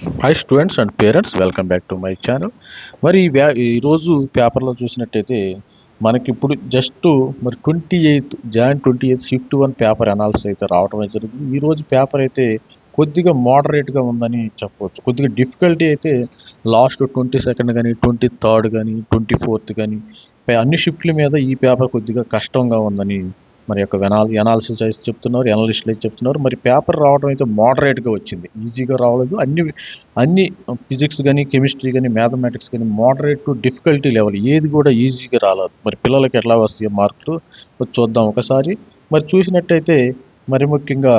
Hi students and parents welcome back to my channel మరి ఈ వ్యా ఈరోజు పేపర్లో చూసినట్టయితే మనకి ఇప్పుడు జస్ట్ మరి twenty eighth Jan twenty eighth shift one paper analysis అయితే రావడం జరుగుతుంది జరిగింది పేపర్ అయితే కొద్దిగా మోడరేట్గా ఉందని చెప్పవచ్చు. కొద్దిగా డిఫికల్టీ అయితే లాస్ట్ ట్వంటీ సెకండ్ కానీ ట్వంటీ థర్డ్ కానీ ట్వంటీ ఫోర్త్ కానీ అన్ని షిఫ్ట్ల మీద ఈ పేపర్ కొద్దిగా కష్టంగా ఉందని మరి యొక్క ఎనాలి ఎనాలిసిస్ అయితే చెప్తున్నారు ఎనాలిస్టులు అయితే చెప్తున్నారు. మరి పేపర్ రావడం అయితే మోడరేట్గా వచ్చింది. ఈజీగా రావలేదు అన్ని అన్ని ఫిజిక్స్ కానీ కెమిస్ట్రీ కానీ మ్యాథమెటిక్స్ కానీ మోడరేట్ టు డిఫికల్టీ లెవెల్ ఏది కూడా ఈజీగా రాలేదు. మరి పిల్లలకి ఎట్లా వస్తాయో మార్కులు చూద్దాం ఒకసారి. మరి చూసినట్టయితే మరి ముఖ్యంగా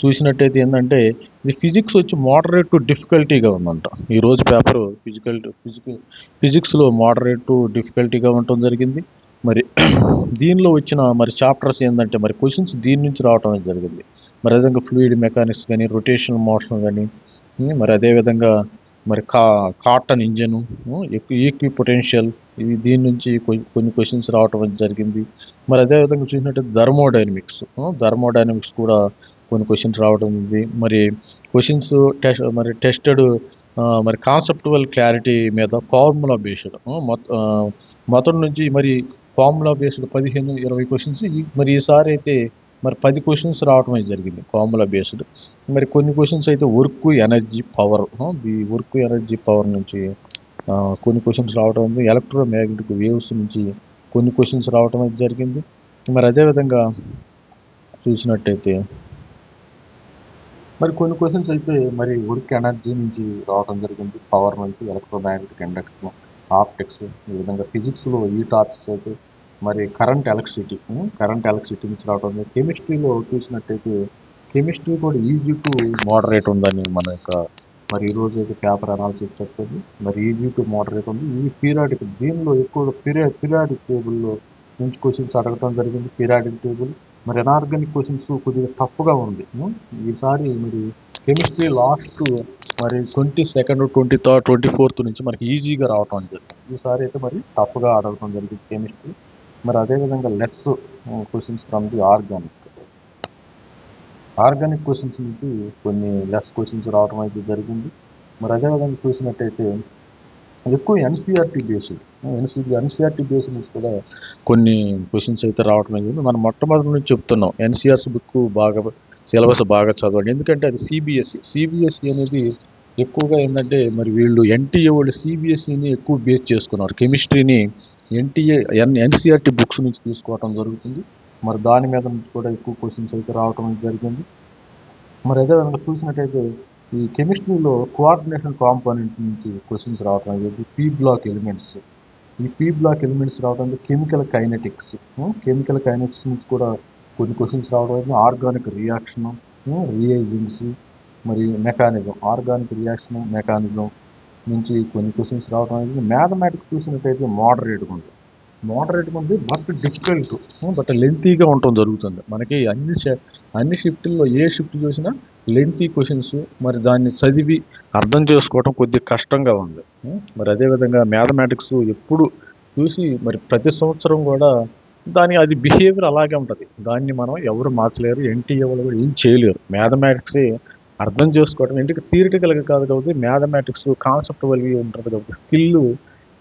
చూసినట్టయితే ఏంటంటే ఇది ఫిజిక్స్ వచ్చి మోడరేట్ టు డిఫికల్టీగా ఉందంట. ఈ రోజు పేపర్ ఫిజికల్ ఫిజికల్ ఫిజిక్స్లో మోడరేట్ టు డిఫికల్టీగా ఉండటం జరిగింది. మరి దీనిలో వచ్చిన మరి చాప్టర్స్ ఏంటంటే మరి క్వశ్చన్స్ దీని నుంచి రావటం జరిగింది. మరి అదేవిధంగా ఫ్లూయిడ్ మెకానిక్స్ కానీ రొటేషనల్ మోషన్ కానీ మరి అదేవిధంగా మరి కా కాటన్ ఇంజను ఈక్వి పొటెన్షియల్ ఇది దీని నుంచి కొన్ని క్వశ్చన్స్ రావటం జరిగింది. మరి అదేవిధంగా చూసినట్టయితే ధర్మోడైనమిక్స్ ధర్మోడైనమిక్స్ కూడా కొన్ని క్వశ్చన్స్ రావడం ఉంది. మరి క్వశ్చన్స్ టెస్ట్ మరి టెస్టెడ్ మరి కాన్సెప్టువల్ క్లారిటీ మీద ఫార్ములా బేస్డ్ మొత్తం నుంచి మరి ఫార్ములా బేస్డ్ పదిహేను ఇరవై క్వశ్చన్స్ మరి ఈసారి అయితే మరి పది క్వశ్చన్స్ రావడం అయితే జరిగింది ఫార్ములా బేస్డ్. మరి కొన్ని క్వశ్చన్స్ అయితే వర్క్ ఎనర్జీ పవర్. ఈ వర్క్ ఎనర్జీ పవర్ నుంచి కొన్ని క్వశ్చన్స్ రావడం ఉంది. ఎలక్ట్రోమ్యాగ్నెటిక్ వేవ్స్ నుంచి కొన్ని క్వశ్చన్స్ రావడం అయితే జరిగింది. మరి అదేవిధంగా చూసినట్టయితే మరి కొన్ని క్వశ్చన్స్ అయితే మరి వర్క్ ఎనర్జీ నుంచి రావడం జరిగింది. పవర్ నుంచి ఎలక్ట్రోమాగ్నెటిక్ ఇండక్షన్ ఆప్టిక్స్ ఈ విధంగా ఫిజిక్స్లో ఈ టాపిక్స్ అయితే మరి కరెంట్ ఎలక్ట్రిసిటీ కరెంట్ ఎలక్ట్రిసిటీ నుంచి రావడం కెమిస్ట్రీలో చూసినట్టయితే కెమిస్ట్రీ కూడా ఈజీ టు మోడరేట్ ఉందని మన యొక్క మరి ఈరోజు అయితే పేపర్ అనాలిసిస్ చెప్తుంది. మరి ఈజీ టు మోడరేట్ ఉంది. ఈ పీరియాడిక్ దీనిలో ఎక్కువ పీరియా పీరియాడిక్ టేబుల్లో నుంచి క్వశ్చన్స్ అడగడం జరిగింది. పీరియాడిక్ టేబుల్ మరి అనార్గానిక్ క్వశ్చన్స్ కొద్దిగా టఫ్గా ఉంది. ఈసారి మరి కెమిస్ట్రీ లాస్ట్ మరి twenty second twenty third twenty fourth నుంచి మనకి ఈజీగా రావటం జరిగింది. ఈసారి అయితే మరి టఫ్గా అడగటం జరిగింది కెమిస్ట్రీ మరి అదేవిధంగా less questions from the organic organic questions నుంచి కొన్ని లెస్ క్వశ్చన్స్ రావడం అయితే జరిగింది. మరి అదేవిధంగా చూసినట్టయితే ఎక్కువ NCERT based NC NCERT based నుంచి కూడా కొన్ని క్వశ్చన్స్ అయితే రావడం జరిగింది. మనం మొట్టమొదటి నుంచి చెప్తున్నాం ఎన్సీఆర్స్ బుక్ బాగా సిలబస్ బాగా చదవండి. ఎందుకంటే అది సిబిఎస్ఈ సిబిఎస్ఈ అనేది ఎక్కువగా ఏంటంటే మరి వీళ్ళు ఎన్టీఏ వాళ్ళు సిబిఎస్ఈని ఎక్కువ బేస్ చేసుకున్నారు. కెమిస్ట్రీని ఎన్టీఏ ఎన్ ఎన్సీఆర్టీ బుక్స్ నుంచి తీసుకోవటం జరుగుతుంది. మరి దాని మీద నుంచి కూడా ఎక్కువ క్వశ్చన్స్ అయితే రావటం జరిగింది. మరి అదేవిధంగా చూసినట్టయితే ఈ కెమిస్ట్రీలో కోఆర్డినేషన్ కాంపోనెంట్ నుంచి క్వశ్చన్స్ రావటం అనేది పీ బ్లాక్ ఎలిమెంట్స్ ఈ పీ బ్లాక్ ఎలిమెంట్స్ రావడం కెమికల్ కైనెటిక్స్ కెమికల్ కైనెటిక్స్ నుంచి కూడా కొన్ని క్వశ్చన్స్ రావడం అయితే ఆర్గానిక్ రియాక్షన్ రియేజెంట్స్ మరి మెకానిజం ఆర్గానిక్ రియాక్షన్ మెకానిజం నుంచి కొన్ని క్వశ్చన్స్ రావడం అనేది మ్యాథమెటిక్స్ చూసినట్టయితే మోడరేట్గా ఉంది మోడరేట్గా ఉంది బట్ డిఫికల్ట్ బట్ లెంతీగా ఉండటం జరుగుతుంది. మనకి అన్ని అన్ని షిఫ్ట్లో ఏ షిఫ్ట్ చూసినా లెంతీ క్వశ్చన్స్ మరి దాన్ని చదివి అర్థం చేసుకోవడం కొద్దిగా కష్టంగా ఉంది. Hmm, మరి అదేవిధంగా మ్యాథమెటిక్స్ ఎప్పుడు చూసి మరి ప్రతి సంవత్సరం కూడా దాని అది బిహేవియర్ అలాగే ఉంటుంది. దాన్ని మనం ఎవరు మార్చలేరు ఎన్టీఏ వాళ్ళు కూడా ఏం చేయలేరు. మ్యాథమెటిక్సే అర్థం చేసుకోవడం ఎందుకంటే థియరిటికల్గా కాదు కాబట్టి మ్యాథమెటిక్స్ కాన్సెప్ట్ వల్గా ఉంటుంది కాబట్టి స్కిల్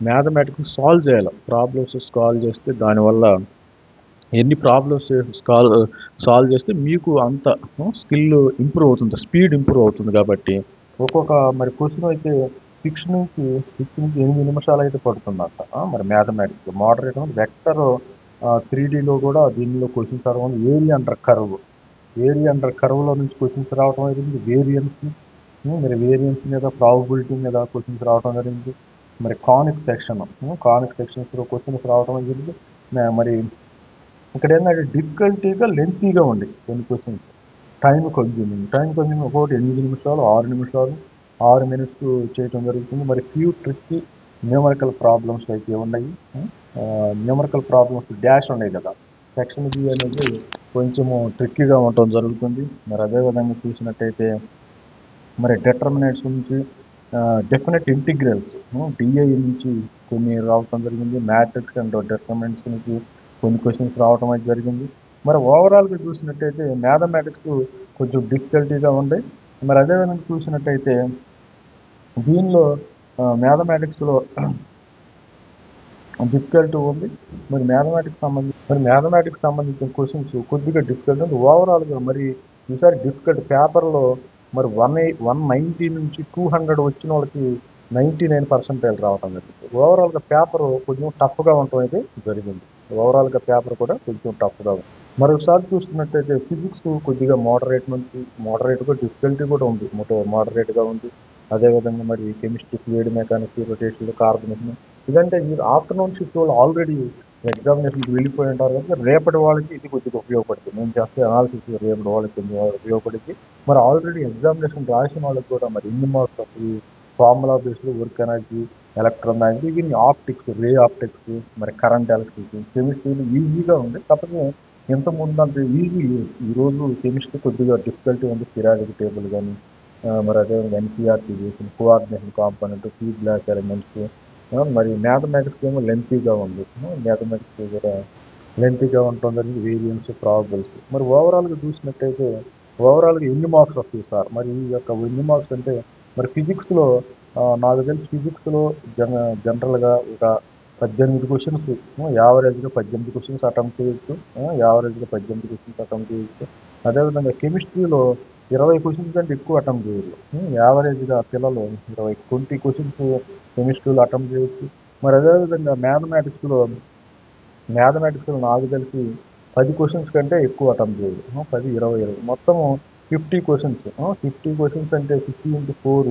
మ్యాథమెటిక్స్ సాల్వ్ చేయాలి. ప్రాబ్లమ్స్ సాల్వ్ చేస్తే దానివల్ల ఎన్ని ప్రాబ్లమ్స్ సాల్వ్ సాల్వ్ చేస్తే మీకు అంత స్కిల్ ఇంప్రూవ్ అవుతుంది స్పీడ్ ఇంప్రూవ్ అవుతుంది కాబట్టి. ఒక్కొక్క మరి క్వశ్చన్ అయితే సిక్స్ నుంచి సిక్స్ నుంచి ఎనిమిది నిమిషాలు అయితే పడుతుందంట. మరి మ్యాథమెటిక్స్ మోడరేట్ వెక్టర్ త్రీ డీలో కూడా దీనిలో క్వశ్చన్స్ రావడం area under curve. Area under కర్వ్లో నుంచి క్వశ్చన్స్ రావడం జరిగింది. వేరియన్స్ మరి వేరియన్స్ మీద ప్రాబబిలిటీ మీద క్వశ్చన్స్ రావడం జరిగింది. మరి కానిక్ సెక్షన్ కానిక్ సెక్షన్స్లో క్వశ్చన్స్ రావడం జరిగింది. మరి ఇక్కడ ఏంటంటే డిఫికల్టీగా లెంతీగా ఉంది కొన్ని questions time consuming time consuming ఒకటి ఎనిమిది నిమిషాలు ఆరు నిమిషాలు ఆరు మినిట్స్ చేయటం జరుగుతుంది. మరి ఫ్యూ ట్రిక్కి న్యూమరికల్ ప్రాబ్లమ్స్ అయితే ఉన్నాయి. న్యూమరికల్ ప్రాబ్లమ్స్ డాష్ ఉన్నాయి కదా. సెక్షన్ బి అనేది కొంచెము ట్రిక్కీగా ఉండటం జరుగుతుంది. మరి అదేవిధంగా చూసినట్టయితే మరి డెటర్మినేట్స్ నుంచి డెఫినెట్ ఇంటిగ్రల్స్ డిఐ నుంచి కొన్ని రావటం జరిగింది. మ్యాట్రిక్స్ అండ్ డెటర్మినెంట్స్ నుంచి కొన్ని క్వశ్చన్స్ రావటం అయితే జరిగింది. మరి ఓవరాల్గా చూసినట్టయితే మ్యాథమెటిక్స్ కొంచెం డిఫికల్టీగా ఉంది. మరి అదేవిధంగా చూసినట్టయితే దీనిలో మ్యాథమెటిక్స్లో డిఫికల్టీ ఉంది. మరి మ్యాథమెటిక్స్ సంబంధించి మరి మ్యాథమెటిక్స్ సంబంధించిన క్వశ్చన్స్ కొద్దిగా డిఫికల్ట్ ఉంది. ఓవరాల్గా మరి ఈసారి డిఫికల్ట్ పేపర్లో మరి వన్ ఎయిట్ వన్ నైంటీ నుంచి టూ హండ్రెడ్ వచ్చిన వాళ్ళకి నైంటీ నైన్ పర్సెంటేజ్ రావటం జరిగింది. ఓవరాల్గా పేపర్ కొంచెం టఫ్గా ఉండటం అయితే జరిగింది. ఓవరాల్గా పేపర్ కూడా కొంచెం టఫ్గా ఉంది. మరొకసారి చూసుకున్నట్టయితే ఫిజిక్స్ కొద్దిగా మోడరేట్ నుంచి మోడరేట్గా డిఫికల్టీ కూడా ఉంది. మోడరేట్గా ఉంది. అదేవిధంగా మరి chemistry fluid mechanics rotation carbonation ఎందుకంటే మీరు ఆఫ్టర్నూన్ షిఫ్ట్ వాళ్ళు ఆల్రెడీ ఎగ్జామినేషన్కి వెళ్ళిపోయి ఉంటారు కనుక రేపటి వాళ్ళకి ఇది కొద్దిగా ఉపయోగపడుతుంది. నేను చేస్తే అనాలిసిస్ రేపటి వాళ్ళకి కొద్దిగా ఉపయోగపడింది మరి ఆల్రెడీ ఎగ్జామినేషన్ రాసిన వాళ్ళకి కూడా మరి ఎన్ని మార్క్స్ వస్తాయి? ఫార్ములా బేస్డ్ వర్క్ ఎనర్జీ ఎలక్ట్రానైజీ ఇవి ఆప్టిక్స్ రే ఆప్టిక్స్ మరి కరెంట్ ఎలక్ట్రిసిటీ కెమిస్ట్రీ ఈజీగా ఉంది. కాకపోతే ఇంతకుముందు ముందు అంత ఈజీ లేదు. ఈరోజు కెమిస్ట్రీ కొద్దిగా డిఫికల్టీ ఉంది. పిరాడిక్ టేబుల్ కానీ మరి అదే ఎన్సీఆర్టీ చేసిన coordination component P block elements మరి మ్యాథమెటిక్స్ ఏమో లెంతీగా ఉంది. మ్యాథమెటిక్స్ కూడా లెంతీగా ఉంటుంది వేరియన్స్ ప్రాబుల్స్ మరి ఓవరాల్గా చూసినట్టయితే ఓవరాల్గా ఎన్ని మార్క్స్ వస్తాయి సార్? మరి ఈ యొక్క ఎన్ని మార్క్స్ అంటే మరి ఫిజిక్స్లో నాకు తెలిసి ఫిజిక్స్లో జన జనరల్గా ఒక పద్దెనిమిది క్వశ్చన్స్ యావరేజ్గా పద్దెనిమిది క్వశ్చన్స్ అటెంప్ట్ చేయొచ్చు. యావరేజ్గా పద్దెనిమిది క్వశ్చన్స్ అటెంప్ట్ చేయొచ్చు. అదేవిధంగా కెమిస్ట్రీలో ఇరవై క్వశ్చన్స్ కంటే ఎక్కువ అటెంప్ట్ చేయరు యావరేజ్గా పిల్లలు ఇరవై ట్వంటీ క్వశ్చన్స్ కెమిస్ట్రీలో అటెంప్ట్ చేయొచ్చు. మరి అదేవిధంగా మ్యాథమెటిక్స్లో మ్యాథమెటిక్స్లో నాకు తెలిసి పది క్వశ్చన్స్ కంటే ఎక్కువ అటెంప్ట్ చేయరు పది ఇరవై ఇరవై. మొత్తము ఫిఫ్టీ క్వశ్చన్స్ ఫిఫ్టీ క్వశ్చన్స్ అంటే fifty into four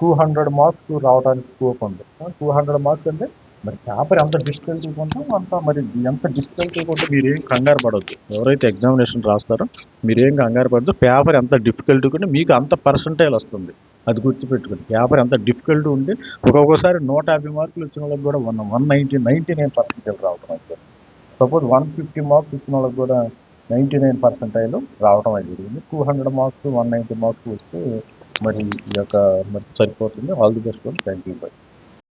two hundred marks రావడానికి స్కోప్ ఉంది. టూ హండ్రెడ్ మార్క్స్ అంటే మరి పేపర్ ఎంత డిఫికల్టీ కొంటే అంత మరి ఎంత డిఫికల్టీ ఉంటే మీరేం కంగారు పడవద్దు ఎవరైతే ఎగ్జామినేషన్ రాస్తారో మీరేం కంగారు పడద్దు. పేపర్ ఎంత డిఫికల్టీ ఉంటే మీకు అంత పర్సంటేజ్ వస్తుంది. అది గుర్తుపెట్టుకోండి. పేపర్ ఎంత డిఫికల్ట్ ఉంటే ఒక్కొక్కసారి నూట యాభై మార్కులు వచ్చిన వాళ్ళకి కూడా one one ninety ninety nine percentage రావడం అయితే. సపోజ్ వన్ ఫిఫ్టీ మార్క్స్ ఇచ్చిన వాళ్ళకి కూడా నైంటీ నైన్ పర్సెంటైల్ రావడం అయితే జరిగింది. Two hundred marks one ninety marks వస్తే మరి ఈ యొక్క మరి సరిపోతుంది. All the best thank you bye